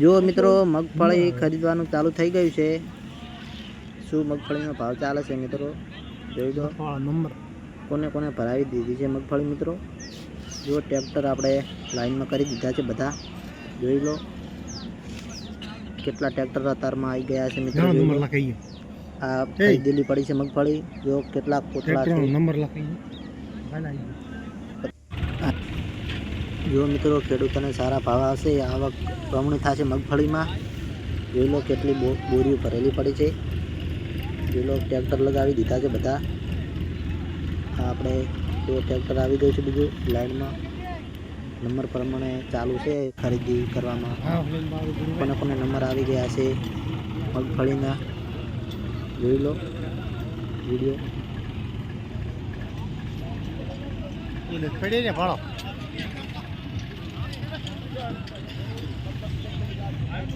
જો મિત્રો મગફળી ખરીદવાનું ચાલુ થઈ ગયું છે. શું મગફળીનો ભાવ ચાલે છે મિત્રો? જોઈ લો. નંબર. કોને કોને ભરાવી દીધી છે મગફળી મિત્રો? જો ટ્રેક્ટર આપણે લાઈનમાં કરી દીધા છે બધા. જોઈ લો. કેટલા ટ્રેક્ટર અતારમાં આવી ગયા છે મિત્રો આ ખરીદેલી પડી છે મગફળી. જો કેટલા છે. નંબર લખાઈએ. જો મિત્રો, ખેડૂતોને સારા ભાવ આવશે. આવક બમણી થશે મગફળીમાં. જોઈ લો કેટલી બોરીઓ ભરેલી પડી છે. જોઈ લો, ટ્રેક્ટર લગાવી દીધા છે બધા. આપણે જો ટ્રેક્ટર આવી ગયું છે બીજું લાઈનમાં. નંબર પ્રમાણે ચાલુ છે ખરીદી કરવામાં. કોને કોને નંબર આવી ગયા છે મગફળીના. જોઈ લો, વીડિયો. I'm